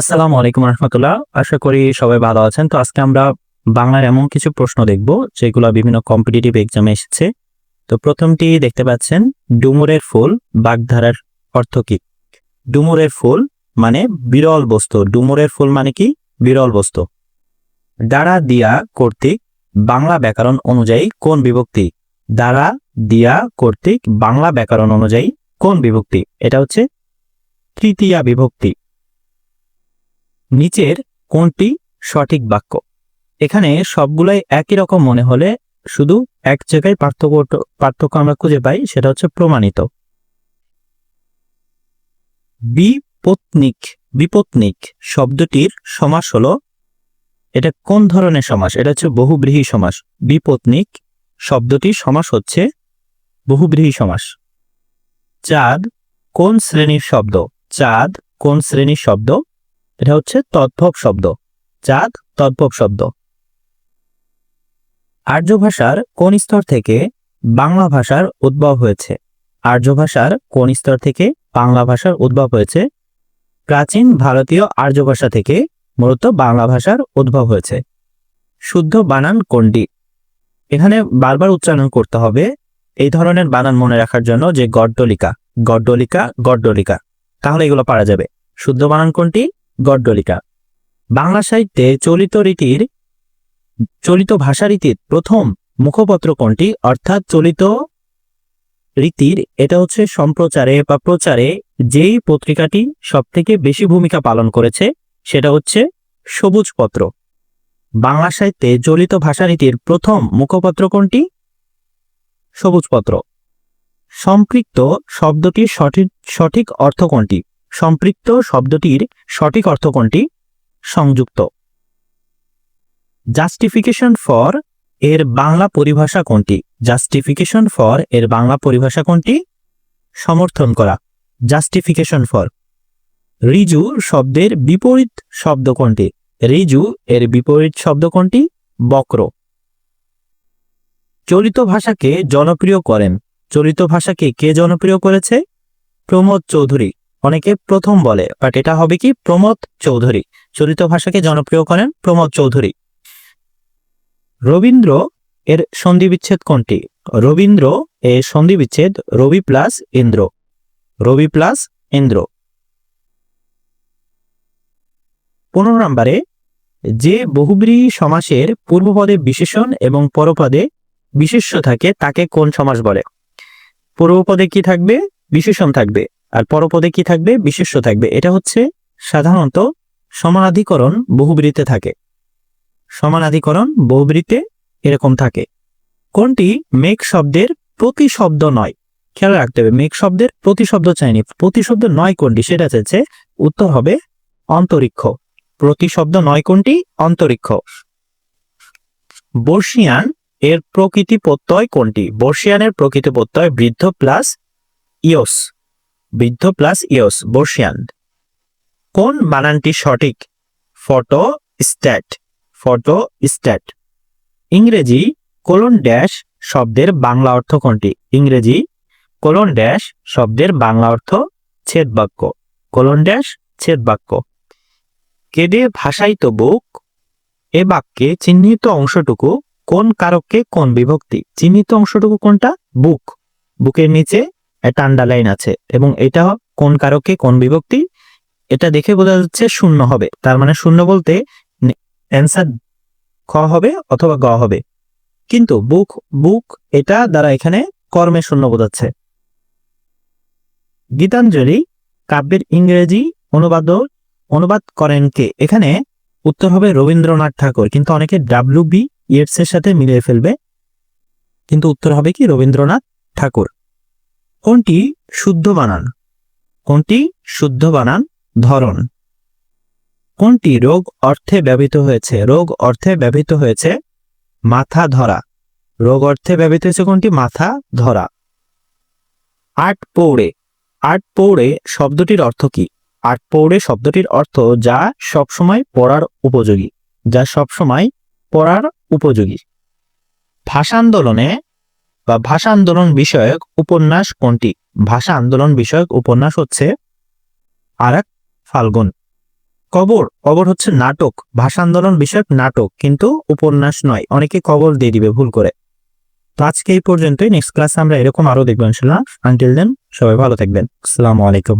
আসসালামু আলাইকুম রহমতুল্লাহ। আশা করি সবাই ভালো আছেন। তো আজকে আমরা বাংলার এমন কিছু প্রশ্ন দেখব, যেগুলো বিভিন্ন কম্পিটিটিভ এক্সামে এসেছে। তো প্রথমটি দেখতে পাচ্ছেন, ডুমুরের ফুল বাগধারার অর্থ কি? ডুমুরের ফুল মানে বিরল বস্তু। ডুমুরের ফুল মানে কি? বিরল বস্তু। দ্বারা দিয়া কর্তৃক বাংলা ব্যাকরণ অনুযায়ী কোন বিভক্তি? দ্বারা দিয়া কর্তৃক বাংলা ব্যাকরণ অনুযায়ী কোন বিভক্তি? এটা হচ্ছে তৃতীয়া বিভক্তি। নিচের কোনটি সঠিক বাক্য? এখানে সবগুলাই একই রকম মনে হলে শুধু এক জায়গায় পার্থক্য পার্থক্য আমরা খুঁজে পাই, সেটা হচ্ছে প্রমাণিত। বিপত্নিক বিপত্নিক শব্দটির সমাস হলো, এটা কোন ধরনের সমাস? এটা হচ্ছে বহুব্রীহী সমাস। বিপত্নিক শব্দটির সমাস হচ্ছে বহুব্রীহী সমাস। চাঁদ কোন শ্রেণির শব্দ? চাঁদ কোন শ্রেণির শব্দ? এটা হচ্ছে তদ্ভব শব্দ। চাঁদ তদ্ভব শব্দ। আর্য ভাষার কোন স্তর থেকে বাংলা ভাষার উদ্ভব হয়েছে? আর্য ভাষার কোন স্তর থেকে বাংলা ভাষার উদ্ভব হয়েছে? প্রাচীন ভারতীয় আর্য ভাষা থেকে মূলত বাংলা ভাষার উদ্ভব হয়েছে। শুদ্ধ বানান কোনটি? এখানে বারবার উচ্চারণ করতে হবে এই ধরনের বানান মনে রাখার জন্য যে গড্ডলিকা। গড্ডলিকা গড্ডলিকা। তাহলে এগুলো পারা যাবে। শুদ্ধ বানান কোনটি? গড্ডলিকা বাংলা সাহিত্যে চলিত রীতির, চলিত ভাষা রীতির প্রথম মুখপত্র কোনটি? অর্থাৎ চলিত রীতির, এটা হচ্ছে সম্প্রচারে বা প্রচারে যেই পত্রিকাটি সবথেকে বেশি ভূমিকা পালন করেছে, সেটা হচ্ছে সবুজ পত্র বাংলা সাহিত্যে চলিত ভাষারীতির প্রথম মুখপত্র কোনটি? সবুজ পত্র সম্পৃক্ত শব্দটির সঠিক সঠিক অর্থ কোনটি? সম্পৃক্ত শব্দটির সঠিক অর্থ কোনটি? সংযুক্ত। জাস্টিফিকেশন ফর এর বাংলা পরিভাষা কোনটি? জাস্টিফিকেশন ফর এর বাংলা পরিভাষা কোনটি? সমর্থন করা। জাস্টিফিকেশন ফর রিজু শব্দের বিপরীত শব্দ কোনটি? রিজু এর বিপরীত শব্দ কোনটি? বক্র। চলিত ভাষাকে জনপ্রিয় করেন। চলিত ভাষাকে কে জনপ্রিয় করেছে? প্রমোদ চৌধুরী। অনেকে প্রথম বলে, বাট এটা হবে কি প্রমোদ চৌধুরী। চলিত ভাষাকে জনপ্রিয় করেন প্রমোদ চৌধুরী। রবীন্দ্র এর সন্ধি বিচ্ছেদ কোনটি? রবীন্দ্র এর সন্ধি বিচ্ছেদ রবি প্লাস ইন্দ্র। রবি প্লাস ইন্দ্র। পনেরো নম্বরে, যে বহুব্রীহী সমাসের পূর্বপদে বিশেষণ এবং পরপদে বিশেষ্য থাকে, তাকে কোন সমাস বলে? পূর্বপদে কি থাকবে? বিশেষণ থাকবে। আর পরপদে কি থাকবে? বিশেষ্য থাকবে। এটা হচ্ছে সাধারণত সমানাধিকরণ বহুব্রীতে থাকে। সমানাধিকরণ বহুব্রীতে এরকম থাকে। কোনটি? মেঘ শব্দের প্রতি শব্দ নয়। খেয়াল রাখতে হবে, মেঘ শব্দের প্রতি শব্দ চাইনি। প্রতি শব্দ নয় কোনটি? সেটা চাইছে উত্তর হবে অন্তরিক্ষ। প্রতি শব্দ নয় কোনটি? অন্তরিক্ষ। বর্ষিয়ান এর প্রকৃতি প্রত্যয় কোনটি? বর্ষিয়ানের প্রকৃতি প্রত্যয় বৃদ্ধ প্লাস ইয়স। বৃদ্ধ প্লাস ইয়স বর্ষিয়ান। কোন বানানটি সঠিক? Photostat photostat. ইংরেজি কোলন ড্যাশ শব্দের বাংলা অর্থ কোনটি? ইংরেজি কোলন ড্যাশ শব্দের বাংলা অর্থ ছেদ বাক্য। কোলন ড্যাশ ছেদ বাক্য। কেদে ভাষায়িত বুক, এ বাক্যে চিহ্নিত অংশটুকু কোন কারককে কোন বিভক্তি? চিহ্নিত অংশটুকু কোনটা? বুক। বুকের নিচে একটা আন্ডারলাইন আছে। এবং এটা কোন কারকে, কোন বিভক্তি, এটা দেখে বোঝা যাচ্ছে শূন্য হবে। তার মানে শূন্য বলতে অ্যান্সার খ হবে অথবা গ হবে। কিন্তু বুক বুক এটা দ্বারা এখানে কর্মে শূন্য বোঝাচ্ছে। গীতাঞ্জলি কাব্যের ইংরেজি অনুবাদ অনুবাদ করেন কে? এখানে উত্তর হবে রবীন্দ্রনাথ ঠাকুর, কিন্তু অনেকে ডাব্লিউ বি ইয়েটস এর সাথে মিলিয়ে ফেলবে। কিন্তু উত্তর হবে কি রবীন্দ্রনাথ ঠাকুর। কোনটি শুদ্ধ বানান? কোনটি শুদ্ধ বানান? ধরন। কোনটি রোগ অর্থে ব্যবহৃত হয়েছে? রোগ অর্থে ব্যবহৃত হয়েছে মাথা ধরা। রোগ অর্থে ব্যবহৃত হয়েছে কোনটি? মাথা ধরা। আট পৌড়ে। আট পৌড়ে শব্দটির অর্থ কি? আট পৌড়ে শব্দটির অর্থ যা সবসময় পড়ার উপযোগী। যা সবসময় পড়ার উপযোগী। ভাষা আন্দোলনে বা ভাষা আন্দোলন বিষয়ক উপন্যাস কোনটি? ভাষা আন্দোলন বিষয়ক উপন্যাস হচ্ছে আর এক ফাল্গুন। কবর কবর হচ্ছে নাটক, ভাষা আন্দোলন বিষয়ক নাটক, কিন্তু উপন্যাস নয়। অনেকে কবর দিয়ে দিবে, ভুল করে। তো আজকে এই পর্যন্তই। নেক্সট ক্লাসে আমরা এরকম আরও দেখবেন ইনশাল্লাহ আনটিল দেন সবাই ভালো থাকবেন। আসসালামু আলাইকুম।